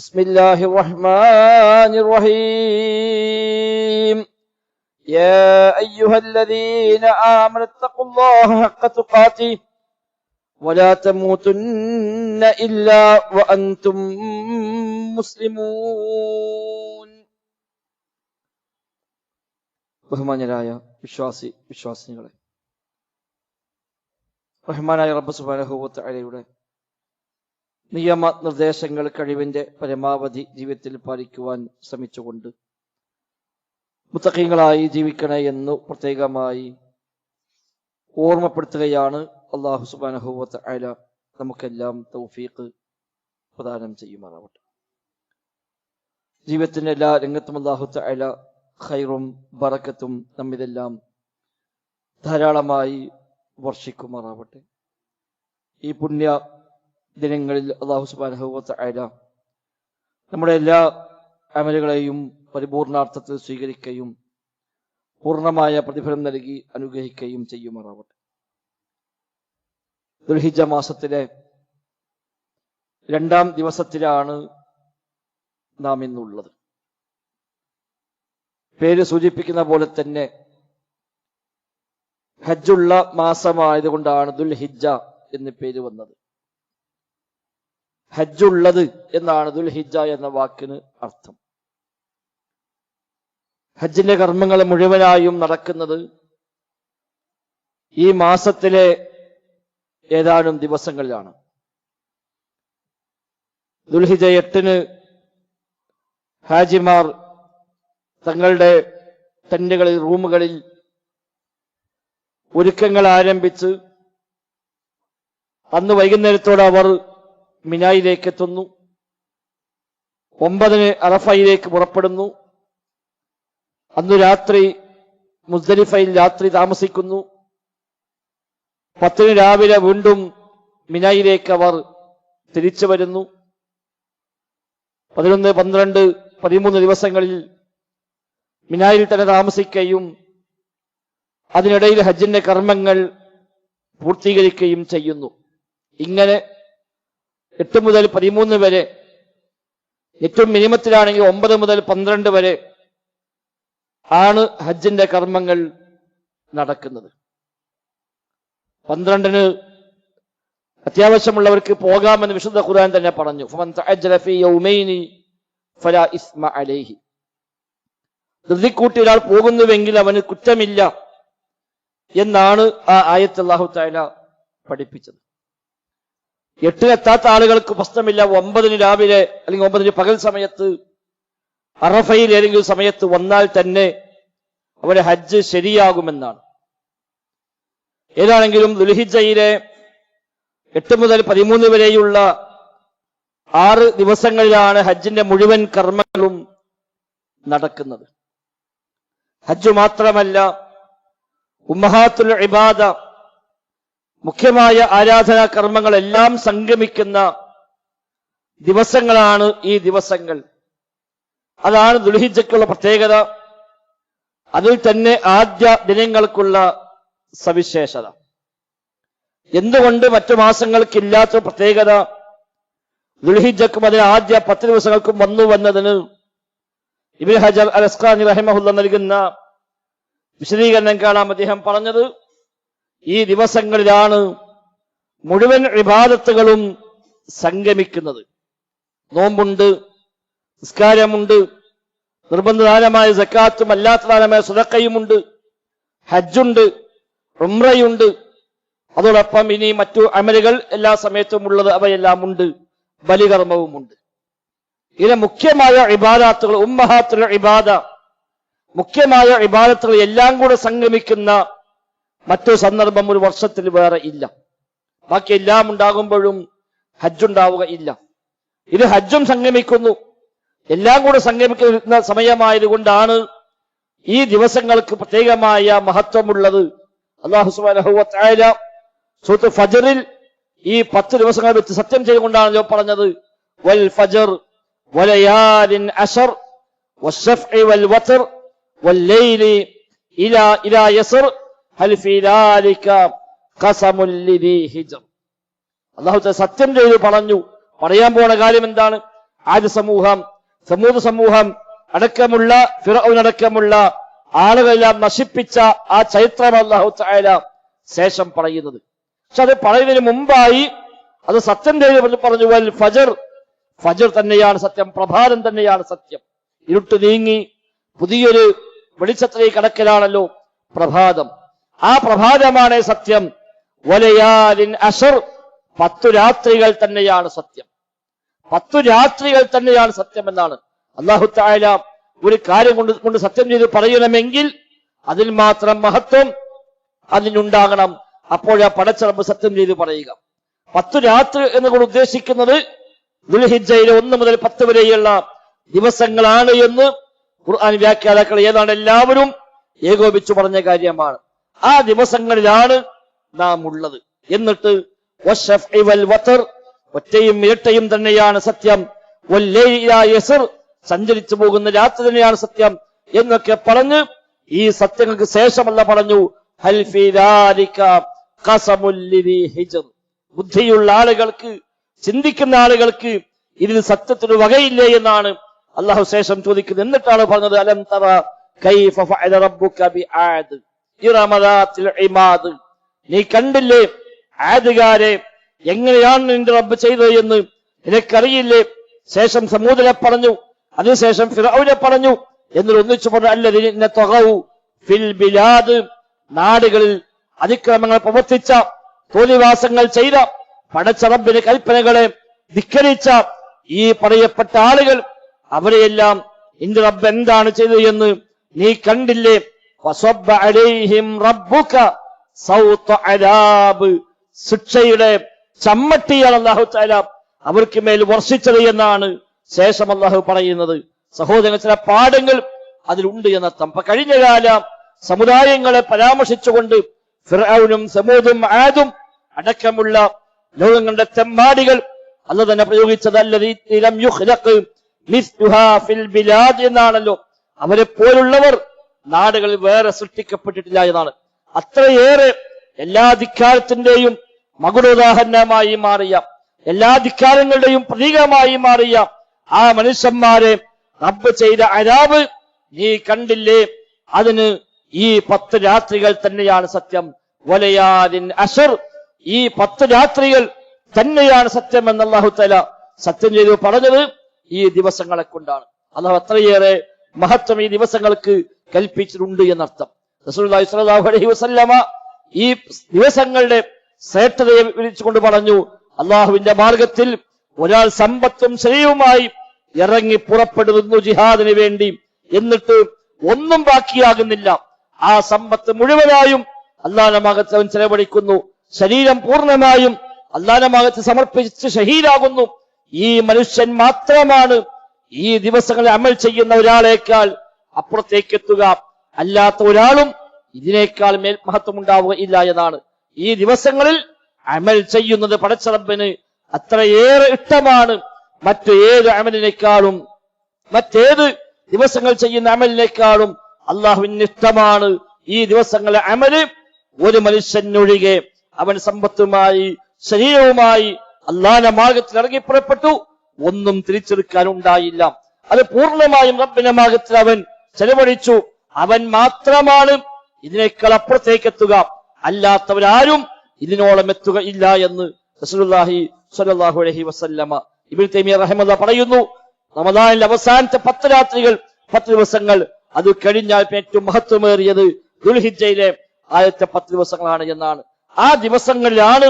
بسم الله الرحمن الرحيم يا أيها الذين آمنوا اتقوا الله حق تقاته ولا تموتن إلا وأنتم مسلمون ബഹുമാന്യരായ വിശ്വാസി വിശ്വാസിനികളെ റഹ്മാനായ റബ്ബ് സുബാനഹുവത്ത് അലയുടെ നിയമ നിർദ്ദേശങ്ങൾ കഴിവിന്റെ പരമാവധി ജീവിതത്തിൽ പാലിക്കുവാൻ ശ്രമിച്ചുകൊണ്ട് മുത്തഖീങ്ങളായി ജീവിക്കണേ എന്ന് പ്രത്യേകമായി ഓർമ്മപ്പെടുത്തുകയാണ് അള്ളാഹു സുബാനഹുവത്ത് അല നമുക്കെല്ലാം തൗഫീഖ് പ്രദാനം ചെയ്യുമാറാവട്ടെ. ജീവിതത്തിന്റെ എല്ലാ രംഗത്തും അള്ളാഹുത്ത അല ഖൈറും ബറക്കത്തും നമ്മിതെല്ലാം ധാരാളമായി വർഷിക്കുമാറാവട്ടെ. ഈ പുണ്യ ദിനങ്ങളിൽ അള്ളാഹു സുബാനഹുവത്ത് ആയ നമ്മുടെ എല്ലാ അമലുകളെയും പരിപൂർണാർത്ഥത്തിൽ സ്വീകരിക്കുകയും പൂർണമായ പ്രതിഫലം നൽകി അനുഗ്രഹിക്കുകയും ചെയ്യുമാറാവട്ടെ. ദുൽഹിജ മാസത്തിലെ രണ്ടാം ദിവസത്തിലാണ് നാം ഇന്നുള്ളത്. പേര് സൂചിപ്പിക്കുന്ന പോലെ തന്നെ ഹജ്ജുള്ള മാസമായതുകൊണ്ടാണ് ദുൽഹിജ എന്ന് പേര് വന്നത്. ഹജ്ജുള്ളത് എന്നാണ് ദുൽഹിജ എന്ന വാക്കിന് അർത്ഥം. ഹജ്ജിന്റെ കർമ്മങ്ങൾ മുഴുവനായും നടക്കുന്നത് ഈ മാസത്തിലെ ഏതാനും ദിവസങ്ങളിലാണ്. ദുൽഹിജ എട്ടിന് ഹാജിമാർ തങ്ങളുടെ ടെന്റുകളിൽ റൂമുകളിൽ ഒരുക്കങ്ങൾ ആരംഭിച്ച് അന്ന് വൈകുന്നേരത്തോടെ അവർ മിനായിലേക്ക് എത്തുന്നു. ഒമ്പതിന് അറഫയിലേക്ക് പുറപ്പെടുന്നു. അന്ന് രാത്രി മുസ്ദലിഫയിൽ രാത്രി താമസിക്കുന്നു. പത്തിന് രാവിലെ വീണ്ടും മിനായിലേക്ക് അവർ തിരിച്ചു വരുന്നു. പതിനൊന്ന് പന്ത്രണ്ട് പതിമൂന്ന് ദിവസങ്ങളിൽ മിനായിൽ തന്നെ താമസിക്കുകയും അതിനിടയിൽ ഹജ്ജിന്റെ കർമ്മങ്ങൾ പൂർത്തീകരിക്കുകയും ചെയ്യുന്നു. ഇങ്ങനെ എട്ട് മുതൽ പതിമൂന്ന് വരെ ഏറ്റവും മിനിമത്തിലാണെങ്കിൽ ഒമ്പത് മുതൽ പന്ത്രണ്ട് വരെ ആണ് ഹജ്ജിന്റെ കർമ്മങ്ങൾ നടക്കുന്നത്. പന്ത്രണ്ടിന് അത്യാവശ്യമുള്ളവർക്ക് പോകാമെന്ന് വിശുദ്ധ ഖുർആൻ തന്നെ പറഞ്ഞു. ധൃതിക്കൂട്ടി ഒരാൾ പോകുന്നുവെങ്കിൽ അവന് കുറ്റമില്ല എന്നാണ് ആ ആയത്ത് അള്ളാഹു താല പഠിപ്പിച്ചത്. എട്ടിനെത്താത്ത ആളുകൾക്ക് പ്രശ്നമില്ല. ഒമ്പതിന് രാവിലെ അല്ലെങ്കിൽ ഒമ്പതിന് പകൽ സമയത്ത് അറഫയിൽ ഏതെങ്കിലും സമയത്ത് വന്നാൽ തന്നെ അവരെ ഹജ്ജ് ശരിയാകുമെന്നാണ്. ഏതാണെങ്കിലും ദുൽഹിജയിലെ എട്ട് മുതൽ പതിമൂന്ന് വരെയുള്ള ആറ് ദിവസങ്ങളിലാണ് ഹജ്ജിന്റെ മുഴുവൻ കർമ്മങ്ങളും നടക്കുന്നത്. ഹജ്ജ് മാത്രമല്ല ഉമ്മഹാത്തുൽ ഇബാദ മുഖ്യമായ ആരാധനാ കർമ്മങ്ങളെല്ലാം സംഗമിക്കുന്ന ദിവസങ്ങളാണ് ഈ ദിവസങ്ങൾ. അതാണ് ദുൽഹിജയ്ക്കുള്ള പ്രത്യേകത. അതിൽ തന്നെ ആദ്യ ദിനങ്ങൾക്കുള്ള സവിശേഷത. എന്തുകൊണ്ട് മറ്റു മാസങ്ങൾക്കില്ലാത്ത പ്രത്യേകത? ദുൽഹിജക്കും അതിന് ആദ്യ പത്ത് ദിവസങ്ങൾക്കും വന്നു വന്നതിന് ഇബിൻ ഹജർ അൽ അസ്ഖാനി റഹിമഹുല്ല നൽകുന്ന വിശദീകരണം കാണാം അദ്ദേഹം പറഞ്ഞത്. ഈ ദിവസങ്ങളിലാണ് മുഴുവൻ വിഭാഗത്തുകളും സംഗമിക്കുന്നത്. നോമ്പുണ്ട് നിസ്കാരമുണ്ട് നിർബന്ധദാനമായ സക്കാത്തും അല്ലാത്ത ദാനമായ സുതക്കയുമുണ്ട് ഹജ്ജുണ്ട് റുംറയുണ്ട് അതോടൊപ്പം ഇനി മറ്റു അമലുകൾ എല്ലാ സമയത്തും ഉള്ളത് അവയെല്ലാം ഉണ്ട് ബലികർമ്മവുമുണ്ട്. ഇതിലെ മുഖ്യമായ ഇബാദാത്തുകൾ ഉമ്മഹാത്തുള്ള ഇബാദ മുഖ്യമായ ഇബാദത്തുകൾ എല്ലാം കൂടെ സംഗമിക്കുന്ന മറ്റു സന്ദർഭം ഒരു വർഷത്തിൽ വേറെ ഇല്ല. ബാക്കി എല്ലാം ഉണ്ടാകുമ്പോഴും ഹജ്ജുണ്ടാവുക ഇല്ല. ഇത് ഹജ്ജും സംഗമിക്കുന്നു. എല്ലാം കൂടെ സംഗമിക്കുന്ന സമയമായതുകൊണ്ടാണ് ഈ ദിവസങ്ങൾക്ക് പ്രത്യേകമായ മഹത്വമുള്ളത്. അള്ളാഹുസ്ബാനഹുല സുഹൃത്ത് ഫജറിൽ ഈ പത്ത് ദിവസങ്ങൾ വെച്ച് സത്യം ചെയ്തുകൊണ്ടാണല്ലോ പറഞ്ഞത്. വൽ ഫജർ വലയാലിൻ അഷർ വൽ വൽ വൽ ഇലാ ഇലാ അള്ളാഹു സത്യം ചെയ്തു പറഞ്ഞു. പറയാൻ പോണ കാര്യം എന്താണ്? ആദ്യ സമൂഹം സമൂഹ സമൂഹം അടക്കമുള്ള ഫിറൌനടക്കമുള്ള ആളുകളെല്ലാം നശിപ്പിച്ച ആ ചരിത്രം അള്ളാഹു ശേഷം പറയുന്നത്. പക്ഷെ അത് പറയുന്നതിന് മുമ്പായി അത് സത്യം ചെയ്ത് പറഞ്ഞു. വൽ ഫജർ. ഫജർ തന്നെയാണ് സത്യം പ്രഭാതം തന്നെയാണ് സത്യം. ഇരുട്ട് നീങ്ങി പുതിയൊരു വെളിച്ചത്തിലേക്ക് കടക്കലാണല്ലോ പ്രഭാതം. ആ പ്രഭാതമാണ് സത്യം. വലയാലിൻ അസർ പത്തു രാത്രികൾ തന്നെയാണ് സത്യം. പത്തു രാത്രികൾ തന്നെയാണ് സത്യം എന്നാണ്. അള്ളാഹു തായാല ഒരു കാര്യം കൊണ്ട് കൊണ്ട് സത്യം ചെയ്ത് പറയണമെങ്കിൽ അതിൽ മാത്രം മഹത്വം അതിനുണ്ടാകണം. അപ്പോഴാ പടച്ചറമ്പ് സത്യം ചെയ്ത് പറയുക. പത്തു രാത്രി എന്ന് എന്നുകൊണ്ട് ഉദ്ദേശിക്കുന്നത് ദുൽഹിജയിലെ ഒന്ന് മുതൽ പത്ത് വരെയുള്ള ദിവസങ്ങളാണ് എന്ന് ഖുർആൻ വ്യാഖ്യാതാക്കൾ ഏതാണ് എല്ലാവരും ഏകോപിച്ചു പറഞ്ഞ കാര്യമാണ്. ആ ദിവസങ്ങളിലാണ് നാം ഉള്ളത് എന്നിട്ട് ഒറ്റയും ഇരട്ടയും തന്നെയാണ് സത്യം. സഞ്ചരിച്ചു പോകുന്ന രാത്രി തന്നെയാണ് സത്യം എന്നൊക്കെ പറഞ്ഞ് ഈ സത്യങ്ങൾക്ക് ശേഷമല്ല പറഞ്ഞു. ബുദ്ധിയുള്ള ആളുകൾക്ക് ചിന്തിക്കുന്ന ആളുകൾക്ക് ഇതിൽ സത്യത്തിന് വകയില്ലേ എന്നാണ് അള്ളാഹു ശേഷം ചോദിക്കുന്നത്. എന്നിട്ടാണ് പറഞ്ഞത് അലം തറ കൈഫ ഇമാദ് നീ കണ്ടില്ലേ? ആദുകാരെ എങ്ങനെയാണ് നിന്റെ റബ്ബ് ചെയ്തത് എന്ന് നിനക്കറിയില്ലേ? ശേഷം സമൂദനെ പറഞ്ഞു അതിനുശേഷം ഫിറൌനെ പറഞ്ഞു എന്നിട്ട് ഒന്നിച്ചു പറഞ്ഞു അല്ലതിനെ ഫിൽ ബിലാദ്. നാടുകളിൽ അതിക്രമങ്ങൾ പ്രവർത്തിച്ച തോന്നിവാസങ്ങൾ ചെയ്ത പടച്ച പടച്ചറബിന്റെ കൽപ്പനകളെ ധിക്കരിച്ച ഈ പറയപ്പെട്ട ആളുകൾ അവരെയെല്ലാം ഇന്റെ റബ്ബ് എന്താണ് ചെയ്തത് എന്ന് നീ കണ്ടില്ലേ? ശിക്ഷയുടെ ചമ്മട്ടിയാണ് അള്ളാഹു താല അവർക്ക് മേൽ വർഷിച്ചത് എന്നാണ് ശേഷം അള്ളാഹു പറയുന്നത്. സഹോദരങ്ങൾ ചില പാഠങ്ങൾ അതിലുണ്ട് എന്നർത്ഥം. കഴിഞ്ഞ കാല സമുദായങ്ങളെ പരാമർശിച്ചുകൊണ്ട് ഫിറൌനും സമൂദും ആദും അടക്കമുള്ള ലോകങ്ങളുടെ തെമ്മാടികൾ അല്ല തന്നെ പ്രയോഗിച്ചത് ബിലാദ് എന്നാണല്ലോ. അവരെ പോലുള്ളവർ നാടുകളിൽ വേറെ സൃഷ്ടിക്കപ്പെട്ടിട്ടില്ല എന്നാണ്. അത്രയേറെ എല്ലാ ധിക്കാരത്തിന്റെയും മകുടോദാഹരണമായി മാറിയ എല്ലാ ധിക്കാരങ്ങളുടെയും പ്രതീകമായി മാറിയ ആ മനുഷ്യന്മാരെ റബ്ബ് ചെയ്ത അരാബ് നീ കണ്ടില്ലേ? അതിന് ഈ പത്ത് രാത്രികൾ തന്നെയാണ് സത്യം. വലയാദിൻ അസർ ഈ പത്ത് രാത്രികൾ തന്നെയാണ് സത്യം എന്ന് അള്ളാഹു തല സത്യം ചെയ്തു പറഞ്ഞത് ഈ ദിവസങ്ങളെ കൊണ്ടാണ്. അള്ളാഹു അത്രയേറെ മഹത്വം ഈ ദിവസങ്ങൾക്ക് കൽപ്പിച്ചിട്ടുണ്ട് എന്നർത്ഥം. റസൂലുള്ളാഹി സ്വല്ലല്ലാഹു അലൈഹി വസല്ലമ ഈ ദിവസങ്ങളുടെ ശ്രേഷ്ഠതയെ വിളിച്ചുകൊണ്ട് പറഞ്ഞു അള്ളാഹുവിന്റെ മാർഗത്തിൽ ഒരാൾ സമ്പത്തും ശരീരവുമായി ഇറങ്ങി പുറപ്പെടുന്നു ജിഹാദിന് വേണ്ടി എന്നിട്ട് ഒന്നും ബാക്കിയാകുന്നില്ല. ആ സമ്പത്ത് മുഴുവനായും അള്ളാഹുടെ അവൻ ചെലവഴിക്കുന്നു. ശരീരം പൂർണമായും അള്ളാന്റെ ഭാഗത്ത് സമർപ്പിച്ച് ഷഹീദാകുന്നു. ഈ മനുഷ്യൻ മാത്രമാണ് ഈ ദിവസങ്ങളിൽ അമൽ ചെയ്യുന്ന ഒരാളേക്കാൾ അപ്പുറത്തേക്ക് എത്തുക അല്ലാത്ത ഒരാളും ഇതിനേക്കാൾ മേൽ മഹത്വം ഉണ്ടാവുക ഇല്ല എന്നാണ്. ഈ ദിവസങ്ങളിൽ അമൽ ചെയ്യുന്നത് പടച്ചറബിന് അത്രയേറെ ഇഷ്ടമാണ്. മറ്റു ഏത് അമലിനേക്കാളും മറ്റേത് ദിവസങ്ങൾ ചെയ്യുന്ന അമലിനേക്കാളും അള്ളാഹുവിന് ഇഷ്ടമാണ്. ഈ ദിവസങ്ങളെ അമൽ ഒരു മനുഷ്യനൊഴികെ അവൻ സമ്പത്തുമായി ശരീരവുമായി അള്ളാന മാർഗത്തിൽ ഇറങ്ങി പുറപ്പെട്ടു. ഒന്നും തിരിച്ചെടുക്കാൻ ഉണ്ടായില്ല അത് പൂർണമായും റബ്ബിന്റെ മാർഗത്തിൽ അവൻ ചെലവഴിച്ചു. അവൻ മാത്രമാണ് ഇതിനേക്കാൾ അപ്പുറത്തേക്ക് എത്തുക അല്ലാത്തവരാരും ഇതിനോളം എത്തുക ഇല്ല എന്ന് റസൂലുള്ളാഹി സ്വല്ലല്ലാഹു അലൈഹി വസല്ലമ തൈമിയ പറയുന്നു. റമദാനിലെ അവസാനത്തെ പത്ത് രാത്രികൾ പത്ത് ദിവസങ്ങൾ അത് കഴിഞ്ഞാൽ ഏറ്റവും മഹത്വമേറിയത് ദുൽഹിജയിലെ ആദ്യത്തെ പത്ത് ദിവസങ്ങളാണ് എന്നാണ്. ആ ദിവസങ്ങളിലാണ്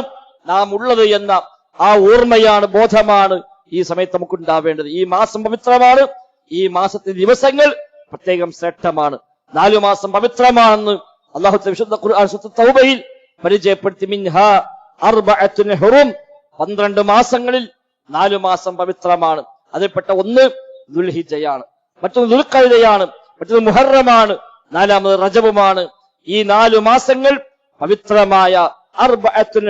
നാം ഉള്ളത് എന്ന ആ ഓർമ്മയാണ് ബോധമാണ് ഈ സമയത്ത് നമുക്ക് ഉണ്ടാവേണ്ടത് ഈ മാസം പവിത്രമാണ്. ഈ മാസത്തെ ദിവസങ്ങൾ പ്രത്യേകം ശ്രേഷ്ഠമാണ്. നാലു മാസം പവിത്രമാണെന്ന് അള്ളാഹു തൗബയിൽ പരിചയപ്പെടുത്തി. മിൻഹ അർബഅത്തുൽ പന്ത്രണ്ട് മാസങ്ങളിൽ നാലു മാസം പവിത്രമാണ്. അതിൽപ്പെട്ട ഒന്ന് ദുൽഹിജയാണ്. മറ്റൊന്ന് ദുൽഖൈദയാണ്. മറ്റൊന്ന് മുഹറമാണ്. നാലാമത് റജബുമാണ്. ഈ നാലു മാസങ്ങൾ പവിത്രമായ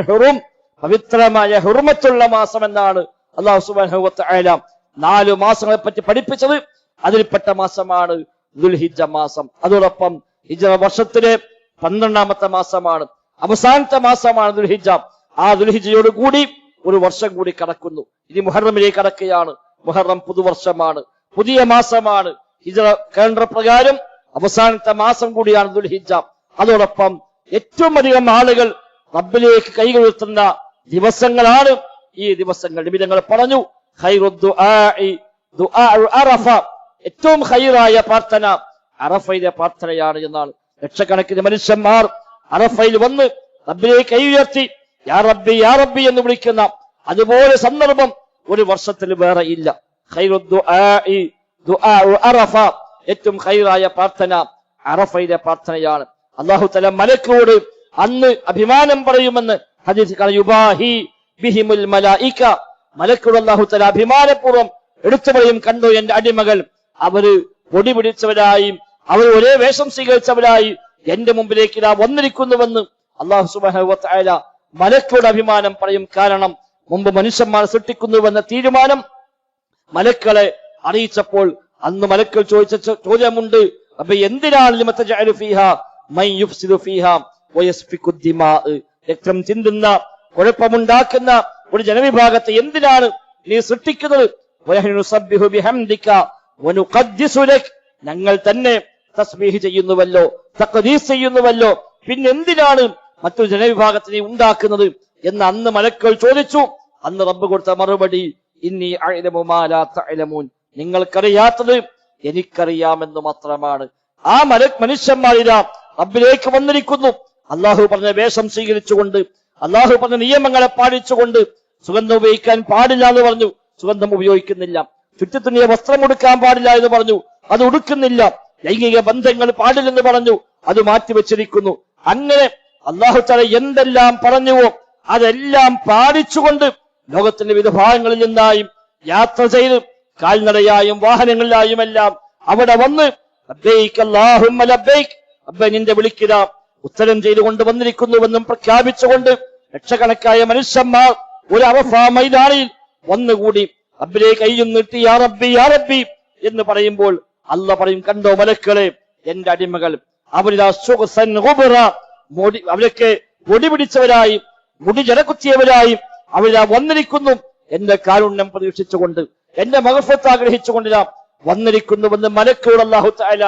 ഹുറും പവിത്രമായ ഹുർമത്തുള്ള മാസം എന്നാണ് അള്ളാഹു വതആല നാലു മാസങ്ങളെ പറ്റി പഠിപ്പിച്ചത്. അതിൽപ്പെട്ട മാസമാണ് ദുൽഹിജ മാസം. അതോടൊപ്പം ഹിജ വർഷത്തിലെ പന്ത്രണ്ടാമത്തെ മാസമാണ്. അവസാനത്തെ മാസമാണ് ദുൽഹിജ ആ ദുൽഹിജയോട് കൂടി ഒരു വർഷം കൂടി കടക്കുന്നു. ഇനി മുഹറമിലേക്ക് കടക്കുകയാണ്. മുഹറം പുതുവർഷമാണ്. പുതിയ മാസമാണ്. ഹിജ കേന്ദ്ര പ്രകാരം അവസാനത്തെ മാസം കൂടിയാണ് ദുൽഹിജ അതോടൊപ്പം ഏറ്റവും അധികം ആളുകൾ റബ്ബിലേക്ക് കൈകൾ ഉയർത്തുന്ന ദിവസങ്ങളാണ് ഈ ദിവസങ്ങൾ. നിമിതങ്ങൾ പറഞ്ഞു ഏറ്റവും ഹൈറായ പ്രാർത്ഥന അറഫയിലെ പ്രാർത്ഥനയാണ് എന്നാണ് ലക്ഷക്കണക്കിന് മനുഷ്യന്മാർ അറഫയിൽ വന്ന് റബ്ബിനെ കൈ ഉയർത്തി യാ റബ്ബി യാ റബ്ബി എന്ന് വിളിക്കുന്ന അതുപോലെ സന്ദർഭം ഒരു വർഷത്തിൽ വേറെ ഇല്ല. അറഫ ഏറ്റവും ഹൈറായ പ്രാർത്ഥന അറഫയിലെ പ്രാർത്ഥനയാണ്. അള്ളാഹു തല മലക്കോട് അന്ന് അഭിമാനം പറയുമെന്ന്. യുബാഹി ബിഹിമുൽ മലായിക. മലക്കോട് അള്ളാഹു തല അഭിമാനപൂർവം എടുത്തു പറയും കണ്ടു എന്റെ അടിമകൾ? അവർ പൊടി പിടിച്ചവരായും അവർ ഒരേ വേഷം സ്വീകരിച്ചവരായി എന്റെ മുമ്പിലേക്ക് ഇതാ വന്നിരിക്കുന്നുവെന്ന് അള്ളാഹു സുബാന മലക്കോട് അഭിമാനം പറയും. കാരണം മുമ്പ് മനുഷ്യന്മാർ സൃഷ്ടിക്കുന്നുവെന്ന തീരുമാനം മലക്കളെ അറിയിച്ചപ്പോൾ അന്ന് മലക്കൾ ചോദിച്ച ചോദ്യമുണ്ട്. അപ്പൊ എന്തിനാണ് രക്തം ചിന്തുന്ന കുഴപ്പമുണ്ടാക്കുന്ന ഒരു ജനവിഭാഗത്തെ എന്തിനാണ് നീ സൃഷ്ടിക്കുന്നത്? ഞങ്ങൾ തന്നെ തസ്ബീഹ് ചെയ്യുന്നുവല്ലോ തക്കദീസ് ചെയ്യുന്നുവല്ലോ. പിന്നെന്തിനാണ് മറ്റൊരു ജനവിഭാഗത്തിനെ ഉണ്ടാക്കുന്നത് എന്ന് അന്ന് മലക്കൾ ചോദിച്ചു. അന്ന് റബ്ബ് കൊടുത്ത മറുപടി ഇന്നി അഴലമുമാലാത്തലമൂൻ നിങ്ങൾക്കറിയാത്തത് എനിക്കറിയാമെന്ന് മാത്രമാണ്. ആ മല മനുഷ്യന്മാരിതാ റബ്ബിലേക്ക് വന്നിരിക്കുന്നു. അള്ളാഹു പറഞ്ഞ വേഷം സ്വീകരിച്ചുകൊണ്ട് അള്ളാഹു പറഞ്ഞ നിയമങ്ങളെ പാലിച്ചുകൊണ്ട് സുഗന്ധം ഉപയോഗിക്കാൻ പാടില്ല എന്ന് പറഞ്ഞു. സുഗന്ധം ഉപയോഗിക്കുന്നില്ല. ചുറ്റത്തുണിയ വസ്ത്രം ഉടുക്കാൻ പാടില്ല എന്ന് പറഞ്ഞു. അത് ഉടുക്കുന്നില്ല. ലൈംഗിക ബന്ധങ്ങൾ പാടില്ലെന്ന് പറഞ്ഞു. അത് മാറ്റിവെച്ചിരിക്കുന്നു. അങ്ങനെ അള്ളാഹു തല എന്തെല്ലാം പറഞ്ഞുവോ അതെല്ലാം പാലിച്ചുകൊണ്ട് ലോകത്തിന്റെ വിവിധ ഭാഗങ്ങളിൽ നിന്നായും യാത്ര ചെയ്ത് കാൽനടയായും വാഹനങ്ങളിലായും എല്ലാം അവിടെ വന്ന് അബ്ബനിന്റെ വിളിക്കുക. ഉത്തരം ചെയ്തുകൊണ്ട് വന്നിരിക്കുന്നുവെന്നും പ്രഖ്യാപിച്ചുകൊണ്ട് ലക്ഷക്കണക്കായ മനുഷ്യന്മാർ ഒരു അറഫ മൈതാനിയിൽ വന്നുകൂടി. റബ്ബിലേക്ക് കൈയും നീട്ടി യാ റബ്ബി യാ റബ്ബി എന്ന് പറയുമ്പോൾ അല്ല പറയും കണ്ടോ മലക്കളെ എന്റെ അടിമകൾ. അവരിതാ മുടി അവരൊക്കെ പൊടി പിടിച്ചവരായി മുടി ജലക്കുത്തിയവരായി അവരിതാ വന്നിരിക്കുന്നു. എന്റെ കാരുണ്യം പ്രതീക്ഷിച്ചുകൊണ്ട് എന്റെ മകഫത്ത് ആഗ്രഹിച്ചുകൊണ്ടിതാ വന്നിരിക്കുന്നുവെന്ന് മലക്കോട് അള്ളാഹു താല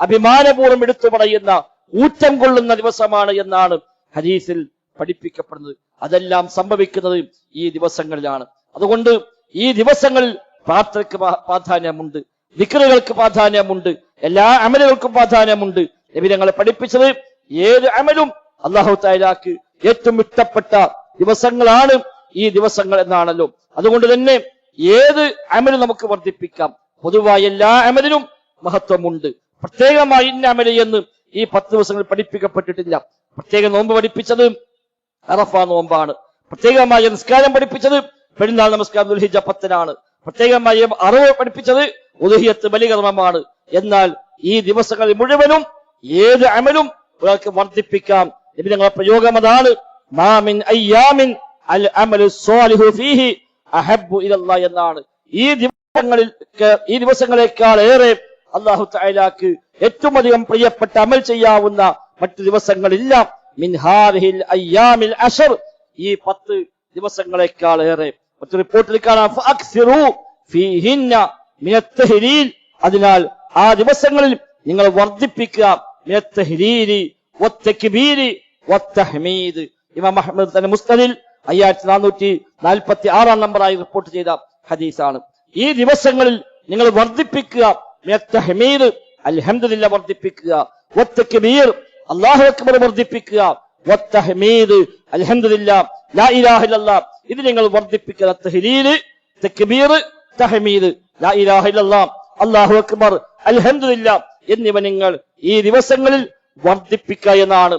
അഭിമാനപൂർവം എടുത്തു പറയുന്ന ഊറ്റം കൊള്ളുന്ന ദിവസമാണ് എന്നാണ് ഹദീസിൽ പഠിപ്പിക്കപ്പെടുന്നത്. അതെല്ലാം സംഭവിക്കുന്നത് ഈ ദിവസങ്ങളിലാണ്. അതുകൊണ്ട് ഈ ദിവസങ്ങളിൽ പ്രാർത്ഥനയ്ക്ക് പ്രാ- പ്രാധാന്യമുണ്ട്. വിക്രുകൾക്ക് പ്രാധാന്യമുണ്ട്. എല്ലാ അമലുകൾക്കും പ്രാധാന്യമുണ്ട്. നബി ഞങ്ങളെ പഠിപ്പിച്ചത് ഏത് അമലും അള്ളാഹു താലാക്ക് ഏറ്റവും ഇഷ്ടപ്പെട്ട ദിവസങ്ങളാണ് ഈ ദിവസങ്ങൾ എന്നാണല്ലോ. അതുകൊണ്ട് തന്നെ ഏത് അമലും നമുക്ക് വർദ്ധിപ്പിക്കാം. പൊതുവായ എല്ലാ അമലിനും മഹത്വമുണ്ട്. പ്രത്യേകമായി ഇന്ന അമൽ എന്ന് ഈ പത്ത് ദിവസങ്ങൾ പഠിപ്പിക്കപ്പെട്ടിട്ടില്ല. പ്രത്യേക നോമ്പ് പഠിപ്പിച്ചത് അറഫ നോമ്പാണ്. പ്രത്യേകമായ നിസ്കാരം പഠിപ്പിച്ചത് പെരുന്നാൾ നമസ്കാരം ദുൽഹിജ പത്തിനാണ്. പ്രത്യേകമായി അറിവ് പഠിപ്പിച്ചത് ഉദഹിയത്ത് ബലികർമ്മമാണ് എന്നാൽ ഈ ദിവസങ്ങളിൽ മുഴുവനും ഏത് അമലും ഒരാൾക്ക് വർദ്ധിപ്പിക്കാം. നബി ഞങ്ങളുടെ പ്രയോഗം അതാണ്. മാമിൻ അയ്യാമിൻ അൽ അമലു സ്വാലിഹു ഫീഹി അഹബ്ബു ഇലല്ലാഹ് എന്നാണ്. ഈ ദിവസങ്ങളിൽ ഈ ദിവസങ്ങളെക്കാൾ ഏറെ അള്ളാഹു തആലാക്ക് ഏറ്റവും അധികം പ്രിയപ്പെട്ട അമൽ ചെയ്യാവുന്ന മറ്റു ദിവസങ്ങളില്ല. മിൻ ഹാദിഹിൽ അയ്യാമിൽ അഷർ. ഈ പത്ത് ദിവസങ്ങളെക്കാൾ ഏറെ മറ്റു റിപ്പോർട്ടിൽ കാണാം. അതിനാൽ ആ ദിവസങ്ങളിൽ നിങ്ങൾ വർദ്ധിപ്പിക്കുക. ഇമാം അഹ്മദ് തന്നെ മുസ്തദിൽ അയ്യായിരത്തി നാനൂറ്റി നാൽപ്പത്തി ആറാം നമ്പറായി റിപ്പോർട്ട് ചെയ്ത ഹദീസാണ്. ഈ ദിവസങ്ങളിൽ നിങ്ങൾ വർദ്ധിപ്പിക്കുക. അൽഹംദുലില്ല വർദ്ധിപ്പിക്കുക. അല്ലാഹു അക്ബർ വർദ്ധിപ്പിക്കുക. അൽഹംദുലില്ല ലാ ഇലാഹ ഇല്ലല്ലാഹ്. ഇത് നിങ്ങൾ വർദ്ധിപ്പിക്കുക തഹ്ലീൽ തക്ബീർ തഹ്മീദ്. ലാ ഇലാഹ ഇല്ലല്ലാഹ്. അല്ലാഹു അക്ബർ. അൽഹംദുലില്ല. എന്നിവ നിങ്ങൾ ഈ ദിവസങ്ങളിൽ വർദ്ധിപ്പിക്കുക എന്നാണ്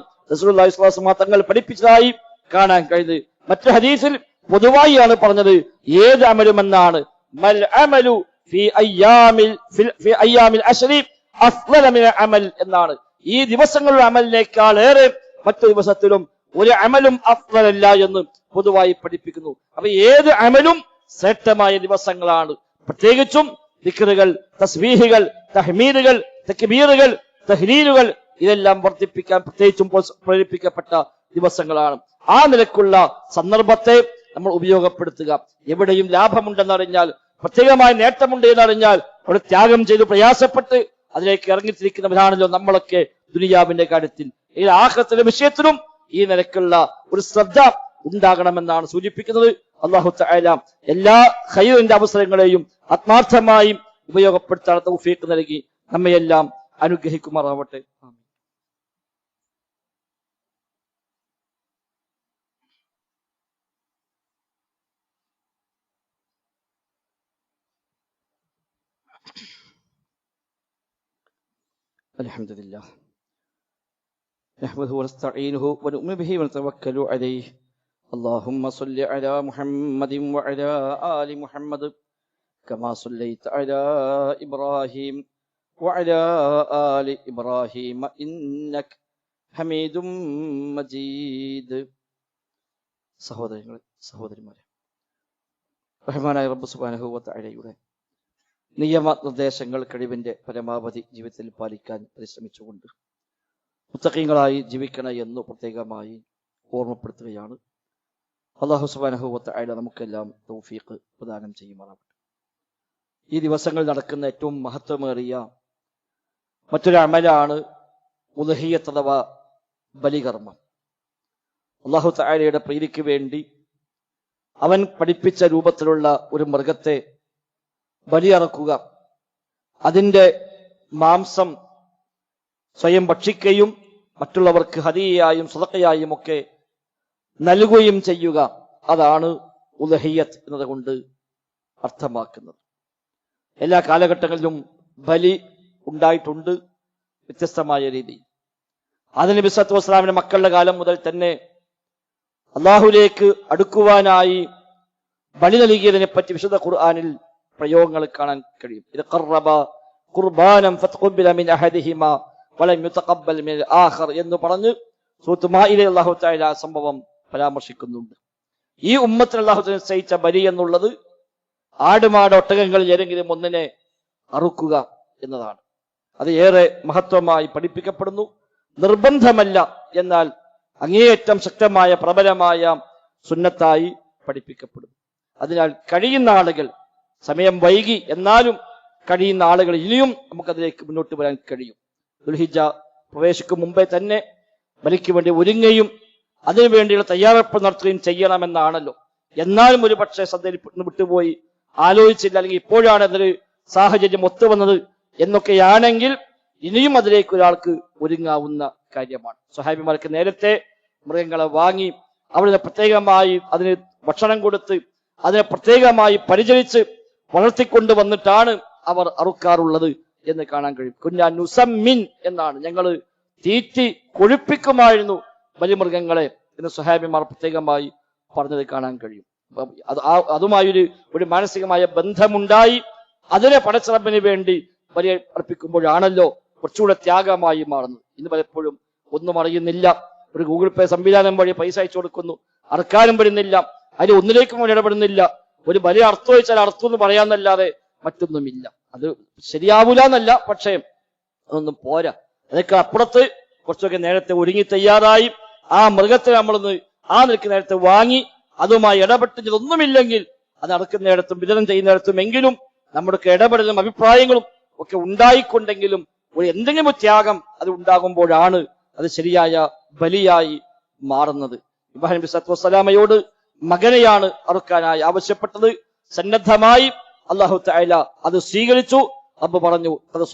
തങ്ങൾ പഠിപ്പിച്ചതായി കാണാൻ കഴിഞ്ഞത്. മറ്റു ഹദീസിൽ പൊതുവായിയാണ് പറഞ്ഞത് ഏത് അമലുമെന്നാണ് മൽ അമലു ഫി അയ്യാമിൽ ഫി അയ്യാമിൽ അശ്രി അഫ്ളല മിന അമൽ എന്നാണ്. ഈ ദിവസങ്ങളുടെ അമലിനേക്കാൾ ഏറെ മറ്റു ദിവസത്തിലും ഒരു അമലും അഫ്ലല്ല എന്ന് പൊതുവായി പഠിപ്പിക്കുന്നു. അപ്പൊ ഏത് അമലും ശ്രേഷ്ഠമായ ദിവസങ്ങളാണ്. പ്രത്യേകിച്ചും ദിക്റുകൾ തസ്ബീഹുകൾ തഹ്മീദുകൾ തക്ബീറുകൾ തഹ്ലീലുകൾ ഇതെല്ലാം വർദ്ധിപ്പിക്കാൻ പ്രത്യേകിച്ചും പ്രേരിപ്പിക്കപ്പെട്ട ദിവസങ്ങളാണ്. ആ നിലക്കുള്ള സന്ദർഭത്തെ നമ്മൾ ഉപയോഗപ്പെടുത്തുക. എവിടെയും ലാഭമുണ്ടെന്നറിഞ്ഞാൽ പ്രത്യേകമായ നേട്ടമുണ്ട് എന്നറിഞ്ഞാൽ അവിടെ ത്യാഗം ചെയ്ത് പ്രയാസപ്പെട്ട് അതിലേക്ക് ഇറങ്ങിത്തിരിക്കുന്നവരാണല്ലോ നമ്മളൊക്കെ ദുനിയാവിന്റെ കാര്യത്തിൽ. ഈ ആഹ്ലത്തിന്റെ വിഷയത്തിലും ഈ നിലക്കുള്ള ഒരു ശ്രദ്ധ ഉണ്ടാകണമെന്നാണ് സൂചിപ്പിക്കുന്നത് അള്ളാഹു തആല എല്ലാ ഖൈറിന്റെ അവസരങ്ങളെയും ആത്മാർത്ഥമായും ഉപയോഗപ്പെടുത്താൻ തൗഫീഖ് നൽകി നമ്മയെല്ലാം അനുഗ്രഹിക്കുമാറാവട്ടെ ആമീൻ. الحمد لله نحمده ونستعينه ونؤمن به ونتوكل عليه اللهم صل على محمد وعلى آل محمد كما صليت على إبراهيم وعلى آل إبراهيم إنك حميد مجيد സഹോദരങ്ങളെ സഹോദരിമാരെ റഹ്മാനായ റബ്ബ് സുബ്ഹാനഹു വ തആലയുടെ നിയമനിർദ്ദേശങ്ങൾ കഴിവിന്റെ പരമാവധി ജീവിതത്തിൽ പാലിക്കാൻ പരിശ്രമിച്ചുകൊണ്ട് മുത്തക്കീങ്ങളായി ജീവിക്കണം എന്ന് പ്രത്യേകമായി ഓർമ്മപ്പെടുത്തുകയാണ്. അള്ളാഹു സുബാനഹുവത്ത് അയല നമുക്കെല്ലാം തൗഫീഖ് പ്രദാനം ചെയ്യുമാറാവട്ടെ. ഈ ദിവസങ്ങളിൽ നടക്കുന്ന ഏറ്റവും മഹത്വമേറിയ മറ്റൊരു അമലാണ് ഉലഹിയത്ത് അഥവാ ബലികർമ്മം. അള്ളാഹു താഴയുടെ പ്രീതിക്ക് വേണ്ടി അവൻ പഠിപ്പിച്ച രൂപത്തിലുള്ള ഒരു മൃഗത്തെ ബലിയറക്കുക. അതിന്റെ മാംസം സ്വയം ഭക്ഷിക്കുകയും മറ്റുള്ളവർക്ക് ഹദിയയായും സ്വതക്കയായും ഒക്കെ നൽകുകയും ചെയ്യുക. അതാണ് ഉലഹിയത്ത് എന്നതുകൊണ്ട് അർത്ഥമാക്കുന്നത്. എല്ലാ കാലഘട്ടങ്ങളിലും ബലി ഉണ്ടായിട്ടുണ്ട് വ്യത്യസ്തമായ രീതി അതിന് ബിസത്ത് വസ്ലാമിന്റെ മക്കളുടെ കാലം മുതൽ തന്നെ അള്ളാഹുലേക്ക് അടുക്കുവാനായി ബലി നൽകിയതിനെ പറ്റി വിശുദ്ധ ഖുർആാനിൽ പ്രയോഗങ്ങൾ കാണാൻ കഴിയും. ഇത് എന്ന് പറഞ്ഞ് സൂറത്ത് മാഇലെ അല്ലാഹു തആല ആ സംഭവം പരാമർശിക്കുന്നുണ്ട്. ഈ ഉമ്മത്തിന് തആല നിശ്ചയിച്ച ബലി എന്നുള്ളത് ആടുമാട് ഒട്ടകങ്ങളിൽ ഏതെങ്കിലും ഒന്നിനെ അറുക്കുക എന്നതാണ്. അത് ഏറെ മഹത്വമായി പഠിപ്പിക്കപ്പെടുന്നു. നിർബന്ധമല്ല എന്നാൽ അങ്ങേയറ്റം ശക്തമായ പ്രബലമായ സുന്നത്തായി പഠിപ്പിക്കപ്പെടുന്നു. അതിനാൽ കഴിയുന്ന ആളുകൾ സമയം വൈകി എന്നാലും കഴിയുന്ന ആളുകൾ ഇനിയും നമുക്കതിലേക്ക് മുന്നോട്ട് വരാൻ കഴിയും. ദുൽഹിജ പ്രവേശിക്കും മുമ്പേ തന്നെ ബലിക്ക് വേണ്ടി ഒരുങ്ങുകയും അതിനുവേണ്ടിയുള്ള തയ്യാറെടുപ്പ് നടത്തുകയും ചെയ്യണമെന്നാണല്ലോ. എന്നാലും ഒരു പക്ഷേ ശ്രദ്ധയിൽ വിട്ടുപോയി. ആലോചിച്ചില്ല. അല്ലെങ്കിൽ ഇപ്പോഴാണ് അതൊരു സാഹചര്യം ഒത്തുവന്നത് എന്നൊക്കെയാണെങ്കിൽ ഇനിയും അതിലേക്ക് ഒരാൾക്ക് ഒരുങ്ങാവുന്ന കാര്യമാണ്. സ്വഹാബിമാർക്ക് നേരത്തെ മൃഗങ്ങളെ വാങ്ങി അവരെ പ്രത്യേകമായി അതിന് ഭക്ഷണം കൊടുത്ത് അതിനെ പ്രത്യേകമായി പരിചരിച്ച് വളർത്തിക്കൊണ്ട് വന്നിട്ടാണ് അവർ അറുക്കാറുള്ളത്. എന്ന് കാണാൻ കഴിയും. കുഞ്ഞാ നുസമ്മിൻ എന്നാണ്. ഞങ്ങൾ തീറ്റി കൊഴുപ്പിക്കുമായിരുന്നു ബലിമൃഗങ്ങളെ എന്ന് സുഹാബിമാർ പ്രത്യേകമായി പറഞ്ഞത് കാണാൻ കഴിയും. അത് അതുമായൊരു ഒരു മാനസികമായ ബന്ധമുണ്ടായി. അതിനെ പടച്ചിറപ്പിന് വേണ്ടി ബലി അർപ്പിക്കുമ്പോഴാണല്ലോ കുറച്ചുകൂടെ ത്യാഗമായി മാറുന്നത്. ഇന്ന് പലപ്പോഴും ഒന്നും അറിയുന്നില്ല. ഒരു ഗൂഗിൾ പേ സംവിധാനം വഴി പൈസ അയച്ചു കൊടുക്കുന്നു. അറക്കാനും വരുന്നില്ല. അതിൽ ഒന്നിലേക്കും ഇടപെടുന്നില്ല. ഒരു വലിയ അർത്ഥം വെച്ചാൽ അർത്ഥം എന്ന് പറയാന്നല്ലാതെ മറ്റൊന്നുമില്ല. അത് ശരിയാവൂല എന്നല്ല പക്ഷേ അതൊന്നും പോരാ. അതൊക്കെ അപ്പുറത്ത് കുറച്ചൊക്കെ നേരത്തെ ഒരുങ്ങി തയ്യാറായി ആ മൃഗത്തെ നമ്മളൊന്ന് ആ നിലയ്ക്ക് നേരത്തെ വാങ്ങി അതുമായി ഇടപെട്ട് ഇതൊന്നുമില്ലെങ്കിൽ അത് നടക്കുന്നിടത്തും വിതരണം ചെയ്യുന്നിടത്തും എങ്കിലും നമ്മുടെ ഇടപെടലും അഭിപ്രായങ്ങളും ഒക്കെ ഉണ്ടായിക്കൊണ്ടെങ്കിലും ഒരു എന്തെങ്കിലും ത്യാഗം അത് ഉണ്ടാകുമ്പോഴാണ് അത് ശരിയായ ബലിയായി മാറുന്നത്. ഇബ്രാഹിം വസ്സലാമയോട് മകനെയാണ് അറുക്കാനായി ആവശ്യപ്പെട്ടത്. സന്നദ്ധമായി അള്ളാഹു തആല അത് സ്വീകരിച്ചു. അബ്ബ് പറഞ്ഞു അത്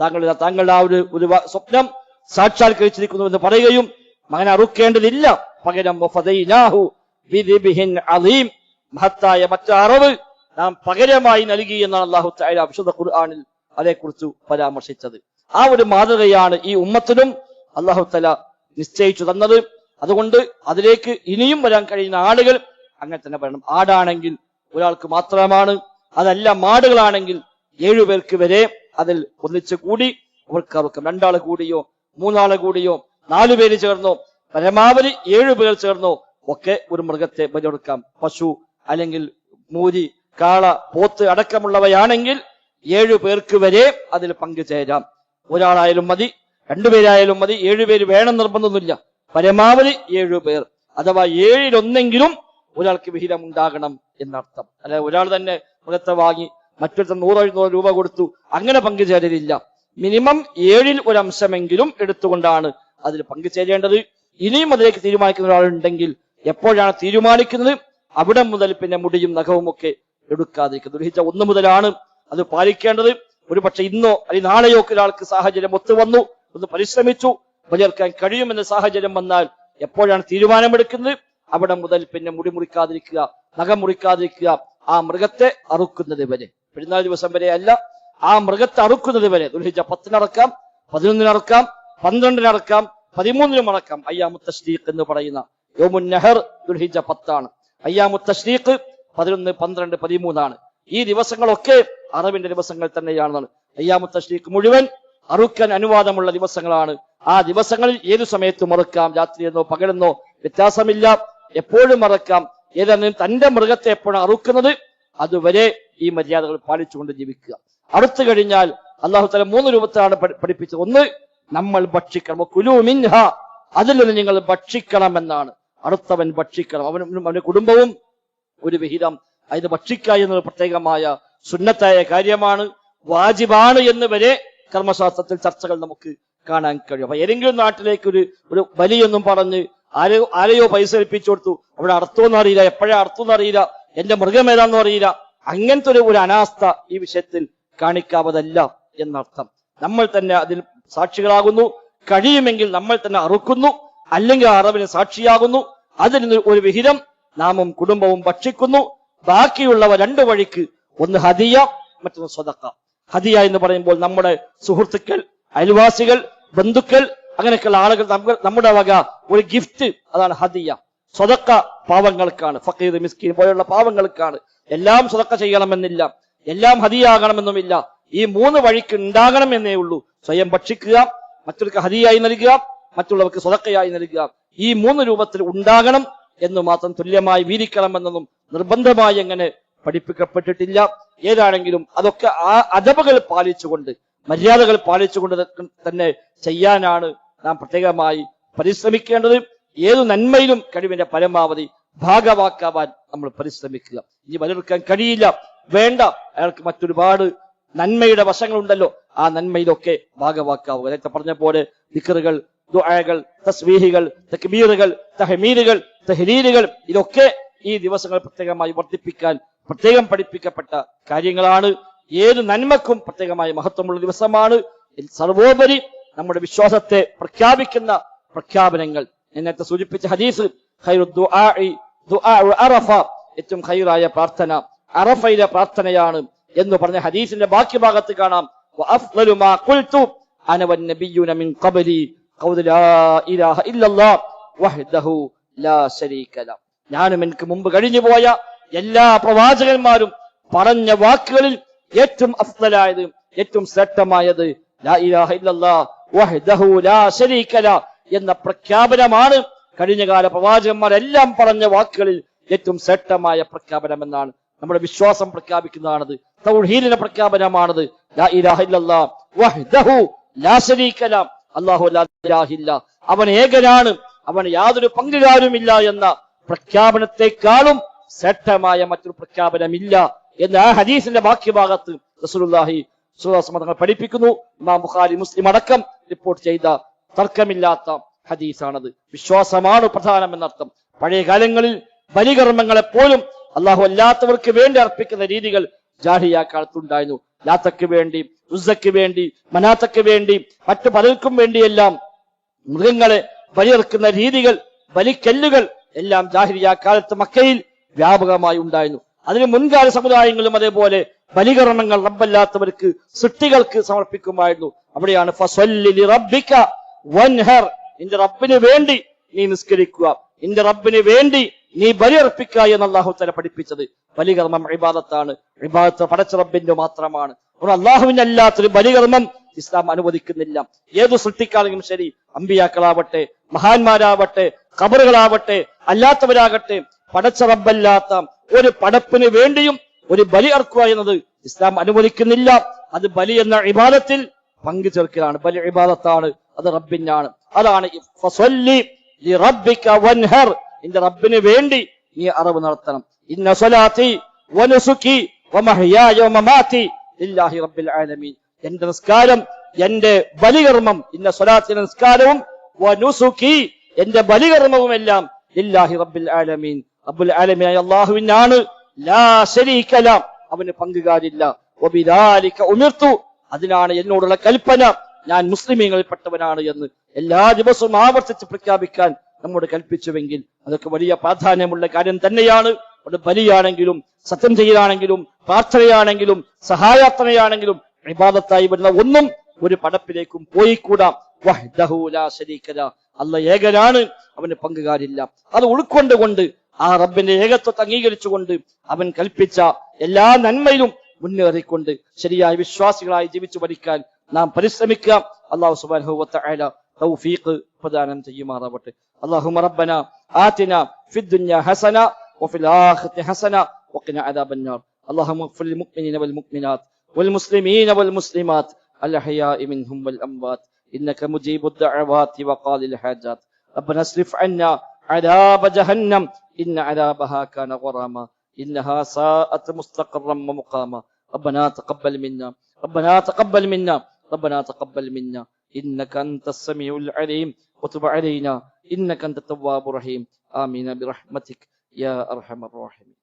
താങ്കളുടെ താങ്കളുടെ ആ ഒരു ഒരു സ്വപ്നം സാക്ഷാത്കരിച്ചിരിക്കുന്നു എന്ന് പറയുകയും മകനെ അറുക്കേണ്ടതില്ല. പകരം അളീം. മഹത്തായ മറ്റു അറിവ് നാം പകരമായി നൽകി എന്നാണ് അള്ളാഹു തആല വിശുദ്ധ ഖുർആനിൽ അതേക്കുറിച്ച് പരാമർശിച്ചത്. ആ ഒരു മാതൃകയാണ് ഈ ഉമ്മത്തിനും അള്ളാഹു തല നിശ്ചയിച്ചു തന്നത്. അതുകൊണ്ട് അതിലേക്ക് ഇനിയും വരാൻ കഴിയുന്ന ആളുകൾ അങ്ങനെ തന്നെ പറയണം. ആടാണെങ്കിൽ ഒരാൾക്ക് മാത്രമാണ്. അതല്ല മാടുകളാണെങ്കിൽ ഏഴുപേർക്ക് വരെ അതിൽ ഒന്നിച്ചു കൂടി അവർക്ക് അറുക്കാം രണ്ടാൾ കൂടിയോ മൂന്നാൾ കൂടിയോ നാലു പേര് ചേർന്നോ പരമാവധി ഏഴു പേർ ചേർന്നോ ഒക്കെ ഒരു മൃഗത്തെ ബലിയെടുക്കാം പശു അല്ലെങ്കിൽ മൂരി കാള പോത്ത് അടക്കമുള്ളവയാണെങ്കിൽ ഏഴു പേർക്ക് വരെ അതിൽ പങ്കുചേരാം ഒരാളായാലും മതി രണ്ടുപേരായാലും മതി ഏഴുപേര് വേണം നിർബന്ധമൊന്നുമില്ല. പരമാവധി ഏഴു പേർ. അഥവാ ഏഴിലൊന്നെങ്കിലും ഒരാൾക്ക് വിഹിതം ഉണ്ടാകണം എന്നർത്ഥം. അല്ലെ ഒരാൾ തന്നെ മുഖത്തെ വാങ്ങി മറ്റൊരുത്തൻ നൂറ് എഴുന്നൂറ് രൂപ കൊടുത്തു അങ്ങനെ പങ്കുചേരലില്ല. മിനിമം ഏഴിൽ ഒരു അംശമെങ്കിലും എടുത്തുകൊണ്ടാണ് അതിൽ പങ്കുചേരേണ്ടത്. ഇനിയും അതിലേക്ക് തീരുമാനിക്കുന്ന ഒരാളുണ്ടെങ്കിൽ എപ്പോഴാണ് തീരുമാനിക്കുന്നത്? അവിടെ മുതൽ പിന്നെ മുടിയും നഖവും ഒക്കെ എടുക്കാതിരിക്കുന്നത്. ദുർഹിച്ച ഒന്ന് മുതലാണ് അത് പാലിക്കേണ്ടത്. ഒരു പക്ഷെ ഇന്നോ അല്ലെങ്കിൽ നാളെയോ ഒരാൾക്ക് സാഹചര്യം ഒത്തു വന്നു ഒന്ന് പരിശ്രമിച്ചു ബലിയെടുക്കാൻ കഴിയുമെന്ന സാഹചര്യം വന്നാൽ എപ്പോഴാണ് തീരുമാനമെടുക്കുന്നത്? അവിടെ മുതൽ പിന്നെ മുടി മുറിക്കാതിരിക്കുക നഖം മുറിക്കാതിരിക്കുക ആ മൃഗത്തെ അറുക്കുന്നത് വരെ. പെരുന്നാൾ ദിവസം വരെ അല്ല ആ മൃഗത്തെ അറുക്കുന്നത് വരെ. ദുൽഹിജ പത്തിനറക്കാം പതിനൊന്നിനറക്കാം പന്ത്രണ്ടിനറക്കാം പതിമൂന്നിനും അറക്കാം അയ്യാമു തഷ്രീഖ് എന്ന് പറയുന്ന യോമുൻ നെഹർ ദുൽഹിജ പത്താണ്. അയ്യാമു തഷ്രീഖ് പതിനൊന്ന് പന്ത്രണ്ട് പതിമൂന്നാണ്. ഈ ദിവസങ്ങളൊക്കെ അറബിന്റെ ദിവസങ്ങൾ തന്നെയാണെന്നാണ്. അയ്യാമു തഷ്രീഖ് മുഴുവൻ അറുക്കാൻ അനുവാദമുള്ള ദിവസങ്ങളാണ്. ആ ദിവസങ്ങളിൽ ഏതു സമയത്തും മറക്കാം രാത്രിയെന്നോ പകലെന്നോ വ്യത്യാസമില്ല. എപ്പോഴും മറക്കാം. ഏതായാലും തന്റെ മൃഗത്തെ എപ്പോഴും അറുക്കുന്നത്? അതുവരെ ഈ മര്യാദകൾ പാലിച്ചുകൊണ്ട് ജീവിക്കുക. അടുത്തു കഴിഞ്ഞാൽ അള്ളാഹു തല മൂന്ന് രൂപത്തിലാണ് പഠി- പഠിപ്പിച്ചത്. ഒന്ന് നമ്മൾ ഭക്ഷിക്കണം. കുലു മിൻഹ അതിൽ നിന്ന് നിങ്ങൾ ഭക്ഷിക്കണം എന്നാണ് അടുത്തവൻ ഭക്ഷിക്കണം. അവനും അവന്റെ കുടുംബവും ഒരു വിഹിതം. അതിന് ഭക്ഷിക്കുക എന്നത് പ്രത്യേകമായ സുന്നത്തായ കാര്യമാണ്. വാജിബാണ് എന്ന് വരെ കർമ്മശാസ്ത്രത്തിൽ ചർച്ചകൾ നമുക്ക് കാണാൻ കഴിയും. അപ്പൊ ഏതെങ്കിലും നാട്ടിലേക്ക് ഒരു ഒരു ബലിയൊന്നും പറഞ്ഞ് ആരെയോ ആരെയോ പൈസ ഏൽപ്പിച്ചു കൊടുത്തു. അവിടെ അർത്ഥമൊന്നും അറിയില്ല. എപ്പോഴാ അർത്ഥമൊന്നും അറിയില്ല. എന്റെ മൃഗം ഏതാണെന്നും അറിയില്ല. അങ്ങനത്തെ ഒരു ഒരു അനാസ്ഥ ഈ വിഷയത്തിൽ കാണിക്കാവതല്ല എന്നർത്ഥം. നമ്മൾ തന്നെ അതിൽ സാക്ഷികളാകുന്നു. കഴിയുമെങ്കിൽ നമ്മൾ തന്നെ അറുക്കുന്നു. അല്ലെങ്കിൽ അറിവിന് സാക്ഷിയാകുന്നു. അതിൽ നിന്ന് ഒരു വിഹിതം നാമും കുടുംബവും ഭക്ഷിക്കുന്നു. ബാക്കിയുള്ളവ രണ്ടു വഴിക്ക് ഒന്ന് ഹദിയ മറ്റൊന്ന് സ്വതക്ക. ഹദിയ എന്ന് പറയുമ്പോൾ നമ്മുടെ സുഹൃത്തുക്കൾ അയൽവാസികൾ ബന്ധുക്കൾ അങ്ങനെയൊക്കെയുള്ള ആളുകൾ നമ്മുടെ വക ഒരു ഗിഫ്റ്റ് അതാണ് ഹദിയ. സ്വതക്ക പാവങ്ങൾക്കാണ് ഫക്കീർ മിസ്കീൻ പോലെയുള്ള പാവങ്ങൾക്കാണ്. എല്ലാം സ്വതക്ക ചെയ്യണമെന്നില്ല എല്ലാം ഹദിയാകണമെന്നുമില്ല. ഈ മൂന്ന് വഴിക്ക് ഉണ്ടാകണമെന്നേ ഉള്ളൂ. സ്വയം ഭക്ഷിക്കുക മറ്റൊരു ഹതിയായി നൽകുക മറ്റുള്ളവർക്ക് സ്വതക്കയായി നൽകുക. ഈ മൂന്ന് രൂപത്തിൽ ഉണ്ടാകണം എന്ന് മാത്രം തുല്യമായി വീതിക്കണമെന്നൊന്നും നിർബന്ധമായി എങ്ങനെ പഠിപ്പിക്കപ്പെട്ടിട്ടില്ല. ഏതാണെങ്കിലും അതൊക്കെ ആ അദബുകൾ പാലിച്ചുകൊണ്ട് മര്യാദകൾ പാലിച്ചുകൊണ്ട് തന്നെ ചെയ്യാനാണ് നാം പ്രത്യേകമായി പരിശ്രമിക്കേണ്ടത്. ഏതു നന്മയിലും കഴിവിന്റെ പരമാവധി ഭാഗവാക്കാവാൻ നമ്മൾ പരിശ്രമിക്കുക. ഇനി വലിയ കഴിയില്ല വേണ്ട. അയാൾക്ക് മറ്റൊരുപാട് നന്മയുടെ വശങ്ങളുണ്ടല്ലോ. ആ നന്മയിലൊക്കെ ഭാഗവാക്കാവുക. നേരത്തെ പറഞ്ഞ പോലെ ദിക്കറുകൾ ദുആകൾ തസ്വീഹികൾ തക്ബീറുകൾ തഹമീലുകൾ തഹലീലുകൾ ഇതൊക്കെ ഈ ദിവസങ്ങൾ പ്രത്യേകമായി വർദ്ധിപ്പിക്കാൻ പ്രത്യേകം പഠിപ്പിക്കപ്പെട്ട കാര്യങ്ങളാണ്. ഏത് നന്മക്കും പ്രത്യേകമായ മഹത്വമുള്ള ദിവസമാണ്. സർവോപരി നമ്മുടെ വിശ്വാസത്തെ പ്രഖ്യാപിക്കുന്ന പ്രഖ്യാപനങ്ങൾ. നേരത്തെ സൂചിപ്പിച്ച ഹദീസ് അറഫ ഏറ്റവും ഖൈറായ പ്രാർത്ഥന അറഫയിലെ പ്രാർത്ഥനയാണ് എന്ന് പറഞ്ഞ ഹദീസിന്റെ ബാക്കി ഭാഗത്ത് കാണാം. ഞാനും എനിക്ക് മുമ്പ് കഴിഞ്ഞു പോയ എല്ലാ പ്രവാചകന്മാരും പറഞ്ഞ വാക്കുകളിൽ ഏറ്റവും അഫ്ലായത് ഏറ്റവും ശ്രേഷ്ഠമായത് എന്ന പ്രഖ്യാപനമാണ് കഴിഞ്ഞകാല പ്രവാചകന്മാരെല്ലാം പറഞ്ഞ വാക്കുകളിൽ ഏറ്റവും ശ്രേഷ്ഠമായ പ്രഖ്യാപനം എന്നാണ് നമ്മുടെ വിശ്വാസം പ്രഖ്യാപിക്കുന്നതാണത്. തൗഹീലിന്റെ പ്രഖ്യാപനമാണത്. ഇലാഹില്ല അവൻ ഏകനാണ് അവന് യാതൊരു പങ്കുകാരുമില്ല എന്ന പ്രഖ്യാപനത്തെക്കാളും ശ്രേഷ്ഠമായ മറ്റൊരു പ്രഖ്യാപനമില്ല. എന്ന് ആ ഹദീസിന്റെ ബാക്കിഭാഗത്ത് റസൂലുള്ളാഹി സ്വല്ലല്ലാഹു തങ്ങൾ പഠിപ്പിക്കുന്നു. ഇമാം ബുഖാരി മുസ്ലിം അടക്കം റിപ്പോർട്ട് ചെയ്ത തർക്കമില്ലാത്ത ഹദീസാണത്. വിശ്വാസമാണ് പ്രധാനം എന്നർത്ഥം പഴയ കാലങ്ങളിൽ ബലികർമ്മങ്ങളെ പോലും അള്ളാഹു അല്ലാത്തവർക്ക് വേണ്ടി അർപ്പിക്കുന്ന രീതികൾ ജാഹിയ കാലത്തുണ്ടായിരുന്നു. ലാത്തക്ക് വേണ്ടി ഉസ്സക്ക് വേണ്ടി മനാത്തക്ക് വേണ്ടി മറ്റു പലർക്കും വേണ്ടിയെല്ലാം മൃഗങ്ങളെ ബലിയെറുക്കുന്ന രീതികൾ ബലിക്കല്ലുകൾ എല്ലാം ജാഹിരിയ കാലത്ത് മക്കയിൽ വ്യാപകമായി ഉണ്ടായിരുന്നു. അതിന് മുൻകാല സമുദായങ്ങളും അതേപോലെ ബലികർമ്മങ്ങൾ റബ്ബല്ലാത്തവർക്ക് സൃഷ്ടികൾക്ക് സമർപ്പിക്കുമായിരുന്നു. അവിടെയാണ് വൻഹർ. നിന്റെ റബ്ബിന് വേണ്ടി നീ നിസ്കരിക്കുക. നിന്റെ റബ്ബിന് വേണ്ടി നീ ബലിയർപ്പിക്കുക എന്ന് അള്ളാഹു തല പഠിപ്പിച്ചത്. ബലികർമ്മം ഇബാദത്താണ്. ഇബാദത്ത് പടച്ച റബ്ബിന്റെ മാത്രമാണ്. അള്ളാഹുവിന്റെ അല്ലാത്തൊരു ബലികർമ്മം ഇസ്ലാം അനുവദിക്കുന്നില്ല. ഏതു സൃഷ്ടിക്കാണെങ്കിലും ശരി അമ്പിയാക്കളാവട്ടെ മഹാന്മാരാവട്ടെ ഖബറുകളാവട്ടെ അല്ലാത്തവരാകട്ടെ പടച്ച റബ്ബല്ലാത്ത ഒരു പടപ്പിന് വേണ്ടിയും ഒരു ബലി അർക്കുക എന്നത് ഇസ്ലാം അനുവദിക്കുന്നില്ല. അത് ബലി എന്ന ഇബാദത്തിൽ പങ്കു ചേർക്കലാണ് ബലി ഇബാദത്താണ്. അത് റബ്ബിനാണ്. അതാണ് നിന്റെ റബ്ബിന് വേണ്ടി നീ അറിവ് നടത്തണം. ഇന്ന എന്റെ നിസ്കാരം എന്റെ ബലികർമ്മം ഇന്ന സ്വലാത്തിന്റെ നിസ്കാരവും എന്റെ ബലികർമ്മവും എല്ലാം ഇല്ലാഹി റബ്ബിൽ ആലമീൻ. റബ്ബുൽ ആലമീനായ അള്ളാഹുവിനാണ്. ലാ അവന് പങ്കുകാരില്ല. ഉമിർത്തു. അതിനാണ് എന്നോടുള്ള കൽപ്പന. ഞാൻ മുസ്ലിമീങ്ങളിൽപ്പെട്ടവനാണ് എന്ന് എല്ലാ ദിവസവും ആവർത്തിച്ച് പ്രഖ്യാപിക്കാൻ നമ്മോട് കൽപ്പിച്ചുവെങ്കിൽ അതൊക്കെ വലിയ പ്രാധാന്യമുള്ള കാര്യം തന്നെയാണ്. അത് ബലിയാണെങ്കിലും സത്യം ചെയ്യലാണെങ്കിലും പ്രാർത്ഥനയാണെങ്കിലും സഹായാർത്ഥനയാണെങ്കിലും വിവാദത്തായി വരുന്ന ഒന്നും ഒരു പടപ്പിലേക്കും പോയിക്കൂടാം. അല്ല ഏകനാണ്. അവന് പങ്കുകാരില്ല. അത് ഉൾക്കൊണ്ടുകൊണ്ട് ആ റബ്ബിന്റെ ഏകത്വത്തെ അംഗീകരിച്ചുകൊണ്ട് അവൻ കൽപ്പിച്ച എല്ലാ നന്മയിലും മുന്നേറിക്കൊണ്ട് ശരിയായ വിശ്വാസികളായി ജീവിച്ചു പഠിക്കാൻ നാം പരിശ്രമിക്കുക അള്ളാഹു സുബ്ഹാനഹു വ തആല തൗഫീഖ് പ്രദാനം ചെയ്യുമാറാവട്ടെ اللهم ربنا آتنا في الدنيا حسنة وفي الآخرة حسنة وقنا عذاب النار اللهم اغفر للمؤمنين والمؤمنات والمسلمين والمسلمات الأحياء منهم والأموات إنك مجيب الدعوات وقاضي الحاجات ربنا اصرف عنا عذاب جهنم. إن عذابها كان غراما. إنها ساءت مستقرا ومقاما. ربنا تقبل منا. ربنا تقبل منا. ربنا تقبل منا. إنك أنت السميع العليم. وتب علينا. إنك أنت التواب الرحيم. آمين برحمتك يا أرحم الراحمين.